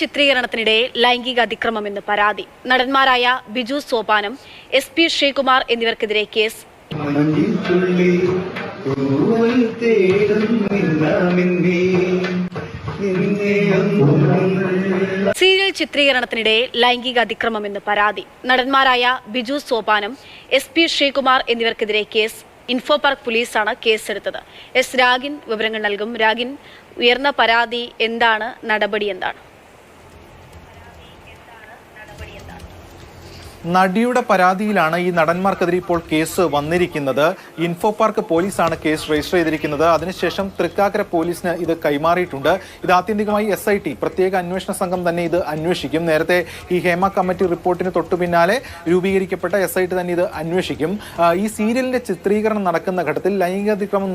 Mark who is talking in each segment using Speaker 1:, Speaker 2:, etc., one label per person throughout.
Speaker 1: ചിത്രീകരണത്തിനിടെ ലൈംഗിക അതിക്രമം എന്ന് പരാതി. നടന്മാരായ ബിജു സോപാനം എസ് പി ശ്രീകുമാർ എന്നിവർക്കെതിരെ കേസ്. സീരിയൽ ചിത്രീകരണത്തിനിടെ ലൈംഗിക അതിക്രമം എന്ന് പരാതി. നടന്മാരായ ബിജു സോപാനം എസ് പി ശ്രീകുമാർ എന്നിവർക്കെതിരെ കേസ്. ഇൻഫോ പാർക്ക് പോലീസാണ് കേസെടുത്തത്. എസ് രാഗിൻ വിവരങ്ങൾ നൽകും. രാഗിൻ ഉയർന്ന പരാതി എന്താണ്? നടപടി എന്താണ്?
Speaker 2: നടിയുടെ പരാതിയിലാണ് ഈ നടന്മാർക്കെതിരെ ഇപ്പോൾ കേസ് വന്നിരിക്കുന്നത്. ഇൻഫോ പാർക്ക് പോലീസാണ് കേസ് രജിസ്റ്റർ ചെയ്തിരിക്കുന്നത്. അതിനുശേഷം തൃക്കാക്കര പോലീസിന് ഇത് കൈമാറിയിട്ടുണ്ട്. ഇത് ആത്യന്തികമായി എസ് ഐ ടി പ്രത്യേക അന്വേഷണ സംഘം തന്നെ ഇത് അന്വേഷിക്കും. നേരത്തെ ഈ ഹേമ കമ്മിറ്റി റിപ്പോർട്ടിന് തൊട്ടു പിന്നാലെ രൂപീകരിക്കപ്പെട്ട എസ് ഐ ടി തന്നെ ഇത് അന്വേഷിക്കും. ഈ സീരിയലിന്റെ ചിത്രീകരണം നടക്കുന്ന ഘട്ടത്തിൽ ലൈംഗികാതിക്രമം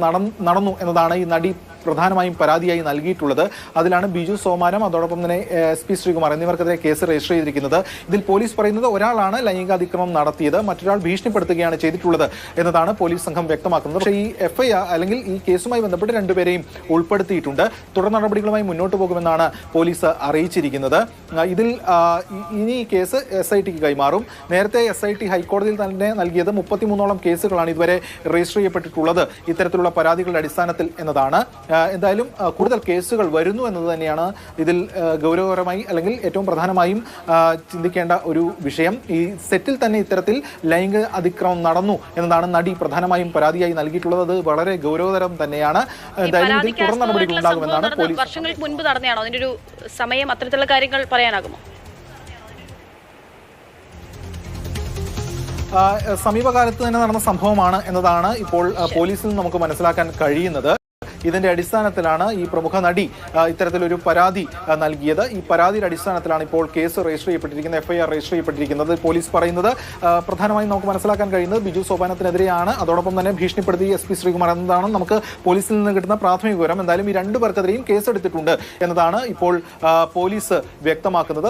Speaker 2: നടന്നു എന്നതാണ് ഈ നടി പ്രധാനമായും പരാതിയായി നൽകിയിട്ടുള്ളത്. അതിലാണ് ബിജു സോമാനം അതോടൊപ്പം തന്നെ എസ് പി ശ്രീകുമാർ എന്നിവർക്കെതിരെ കേസ് രജിസ്റ്റർ ചെയ്തിരിക്കുന്നത്. ഇതിൽ പോലീസ് പറയുന്നത് ഒരാളാണ് ലൈംഗികാതിക്രമം നടത്തിയത് മറ്റൊരാൾ ഭീഷണിപ്പെടുത്തുകയാണ് ചെയ്തിട്ടുള്ളത് എന്നതാണ് പോലീസ് സംഘം വ്യക്തമാക്കുന്നത്. പക്ഷേ ഈ എഫ്ഐആർ അല്ലെങ്കിൽ ഈ കേസുമായി ബന്ധപ്പെട്ട് രണ്ടുപേരെയും ഉൾപ്പെടുത്തിയിട്ടുണ്ട്. തുടർ നടപടികളുമായി മുന്നോട്ട് പോകുമെന്നാണ് പോലീസ് അറിയിച്ചിരിക്കുന്നത്. ഇതിൽ ഇനി ഈ കേസ് എസ് ഐ ടിക്ക് കൈമാറും. നേരത്തെ എസ് ഐ ടി ഹൈക്കോടതിയിൽ തന്നെ നൽകിയത് മുപ്പത്തിമൂന്നോളം കേസുകളാണ് ഇതുവരെ രജിസ്റ്റർ ചെയ്യപ്പെട്ടിട്ടുള്ളത്. ഇത്തരത്തിലുള്ള പരാതികളുടെ അടിസ്ഥാനത്തിൽ എന്നതാണ്. എന്തായാലും കൂടുതൽ കേസുകൾ വരുന്നു എന്നത് തന്നെയാണ് ഇതിൽ ഗൗരവകരമായി അല്ലെങ്കിൽ ഏറ്റവും പ്രധാനമായും ചിന്തിക്കേണ്ട ഒരു വിഷയം. ഈ സെറ്റിൽ തന്നെ ഇത്തരത്തിൽ ലൈംഗിക അതിക്രമം നടന്നു എന്നതാണ് നടി പ്രധാനമായും പരാതിയായി നൽകിയിട്ടുള്ളത്. അത് വളരെ ഗൗരവതരം തന്നെയാണ്. എന്തായാലും ഇതിൽ തുടർ നടപടികൾ ഉണ്ടാകുമെന്നാണ് പോലീസ്
Speaker 1: വർഷങ്ങൾക്ക് മുൻപ് നടന്നതാണോ? അതിന്റെ ഒരു സമയം അത്തരത്തിലുള്ള കാര്യങ്ങൾ പറയാനാകുമോ?
Speaker 2: സമീപകാലത്ത് തന്നെ നടന്ന സംഭവമാണ് എന്നതാണ് ഇപ്പോൾ പോലീസിൽ നിന്ന് നമുക്ക് മനസ്സിലാക്കാൻ കഴിയുന്നത്. ഇതിന്റെ അടിസ്ഥാനത്തിലാണ് ഈ പ്രമുഖ നടി ഇത്തരത്തിലൊരു പരാതി നൽകിയത്. ഈ പരാതിയുടെ അടിസ്ഥാനത്തിലാണ് ഇപ്പോൾ കേസ് രജിസ്റ്റർ ചെയ്യപ്പെട്ടിരിക്കുന്നത് എഫ്ഐആർ രജിസ്റ്റർ ചെയ്യപ്പെട്ടിരിക്കുന്നത് പോലീസ് പറയുന്നത്. പ്രധാനമായും നമുക്ക് മനസ്സിലാക്കാൻ കഴിയുന്നത് ബിജു സോപാനത്തിനെതിരെയാണ്. അതോടൊപ്പം തന്നെ ഭീഷണിപ്പെടുത്തി എസ് പി ശ്രീകുമാർ എന്നതാണ് നമുക്ക് പോലീസിൽ നിന്ന് കിട്ടുന്ന പ്രാഥമിക വിവരം. എന്തായാലും ഈ രണ്ടു പേർക്കെതിരെയും കേസെടുത്തിട്ടുണ്ട് എന്നതാണ് ഇപ്പോൾ പോലീസ് വ്യക്തമാക്കുന്നത്.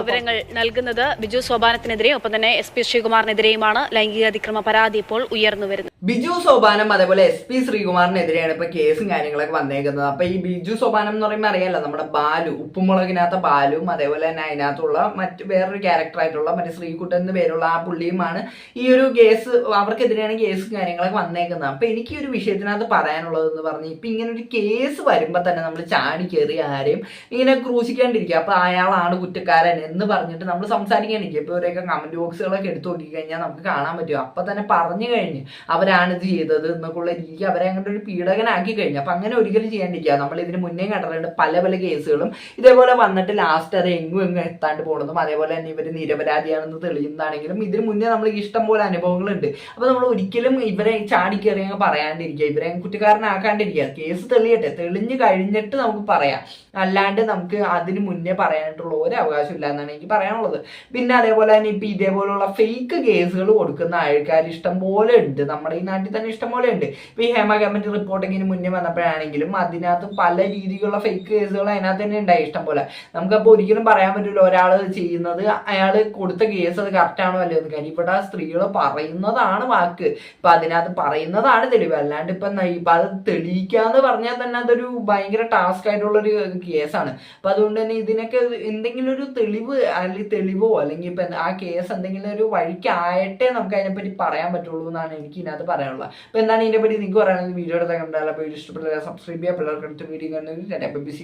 Speaker 1: വിവരങ്ങൾ നൽകുന്നത് ബിജു സോപാനത്തിനെതിരെയും ഒപ്പം തന്നെ എസ് പി ശ്രീകുമാറിനെതിരെയുമാണ് ലൈംഗിക അതിക്രമ പരാതി ഇപ്പോൾ ഉയർന്നു വരുന്നത്.
Speaker 3: ബിജു സോപാനം അതേപോലെ എസ് പി ശ്രീകുമാറിനെതിരെയാണ് ഇപ്പൊ കേസും കാര്യങ്ങളൊക്കെ വന്നേക്കുന്നത്. അപ്പൊ ഈ ബിജു സോപാനം എന്ന് പറയുമ്പോൾ അറിയാലോ നമ്മുടെ ബാലു ഉപ്പുമുളകിനകത്ത ബാലും അതേപോലെ തന്നെ അതിനകത്തുള്ള മറ്റ് വേറൊരു ക്യാരക്ടർ ആയിട്ടുള്ള മറ്റേ ശ്രീകുട്ടൻ എന്ന് പേരുള്ള ആ പുള്ളിയുമാണ് ഈ ഒരു കേസ് അവർക്കെതിരെയാണ് കേസും കാര്യങ്ങളൊക്കെ വന്നേക്കുന്നത്. അപ്പൊ എനിക്ക് ഒരു വിഷയത്തിനകത്ത് പറയാനുള്ളത് എന്ന് പറഞ്ഞ് ഇപ്പൊ ഇങ്ങനെ ഒരു കേസ് വരുമ്പോ തന്നെ നമ്മൾ ചാടി കയറി ആരെയും ഇങ്ങനെ ക്രൂശിക്കാണ്ടിരിക്കുക. അപ്പൊ അയാളാണ് കുറ്റക്കാരൻ എന്ന് പറഞ്ഞിട്ട് നമ്മൾ സംസാരിക്കാണ്ടിരിക്കുക. ഇപ്പൊ ഇവരെയൊക്കെ കമന്റ് ബോക്സുകളൊക്കെ എടുത്തു നോക്കിക്കഴിഞ്ഞാൽ നമുക്ക് കാണാൻ പറ്റും. അപ്പൊ തന്നെ പറഞ്ഞു കഴിഞ്ഞ് അവരാണ് ഇത് ചെയ്തത് എന്നൊക്കെയുള്ള രീതിക്ക് അവരെ അങ്ങോട്ട് ഒരു പീഡകനാക്കി കഴിഞ്ഞു. അപ്പൊ അങ്ങനെ ഒരിക്കലും ചെയ്യാണ്ടിരിക്കുക നമ്മൾ ഇതിന് മുന്നേ കണ്ടിട്ടുണ്ട് പല പല കേസുകളും. ഇതേപോലെ വന്നിട്ട് ലാസ്റ്റ് അത് എങ്ങും എങ്ങും എത്താണ്ട് പോണതും. അതേപോലെ തന്നെ ഇവർ നിരപരാധിയാണെന്ന് തെളിയുന്നതാണെങ്കിലും ഇതിന് മുന്നേ നമ്മൾ ഇഷ്ടം പോലെ അനുഭവങ്ങളുണ്ട്. അപ്പൊ നമ്മൾ ഒരിക്കലും ഇവരെ ചാടി കയറി അങ്ങ് പറയാണ്ടിരിക്കുക. ഇവരെ കുറ്റക്കാരനാക്കാണ്ടിരിക്കുക. കേസ് തെളിയട്ടെ. തെളിഞ്ഞു കഴിഞ്ഞിട്ട് നമുക്ക് പറയാം. അല്ലാണ്ട് നമുക്ക് അതിന് മുന്നേ പറയാനായിട്ടുള്ള ഒരു അവകാശം ഇല്ല എന്നാണ് എനിക്ക് പറയാനുള്ളത്. പിന്നെ അതേപോലെ തന്നെ ഇപ്പൊ ഇതേപോലുള്ള ഫേക്ക് കേസുകൾ കൊടുക്കുന്ന ആൾക്കാർ ഇഷ്ടം പോലെ ഉണ്ട്. നമ്മുടെ ഈ നാട്ടിൽ തന്നെ ഇഷ്ടംപോലെ ഉണ്ട്. ഇപ്പൊ ഈ ഹേമ കമ്മിറ്റി റിപ്പോർട്ടിങ്ങിന് മുന്നേ വന്നപ്പോഴാണെങ്കിലും അതിനകത്ത് പല രീതിയിലുള്ള ഫേക്ക് കേസുകൾ അതിനകത്ത് തന്നെ ഉണ്ടായി ഇഷ്ടംപോലെ നമുക്കപ്പോൾ ഒരിക്കലും പറയാൻ പറ്റില്ല ഒരാൾ ചെയ്യുന്നത് അയാൾ കൊടുത്ത കേസ് അത് കറക്റ്റാണോ അല്ലയോ എന്ന് കാര്യം. ഇവിടെ സ്ത്രീകൾ പറയുന്നതാണ് വാക്ക്. ഇപ്പൊ അതിനകത്ത് പറയുന്നതാണ് തെളിവ്. അല്ലാണ്ട് ഇപ്പൊ ഇപ്പൊ അത് തെളിയിക്കാന്ന് പറഞ്ഞാൽ തന്നെ അതൊരു ഭയങ്കര ടാസ്ക് ആയിട്ടുള്ള ഒരു കേസാണ് അപ്പൊ അതുകൊണ്ട് തന്നെ ഇതിനൊക്കെ എന്തെങ്കിലും ഒരു തെളിവ് അല്ലെങ്കിൽ തെളിവോ അല്ലെങ്കിൽ ഇപ്പൊ ആ കേസ് എന്തെങ്കിലും ഒരു വഴിക്കായിട്ടേ നമുക്ക് അതിനെപ്പറ്റി പറയാൻ പറ്റുള്ളൂ എന്നാണ് എനിക്ക് ഇതിനകത്ത് പറയാനുള്ളത് അപ്പോൾ എന്താണ് ഇതിനെപ്പറ്റി നിങ്ങൾക്ക് വീഡിയോ എടുത്താൽ കണ്ടാൽ അപ്പോൾ ഇഷ്ടപ്പെട്ട സബ്സ്ക്രൈബ് ചെയ്യുക. പിള്ളേർക്ക് അടുത്ത വീഡിയോ കണ്ടെങ്കിൽ ബി സി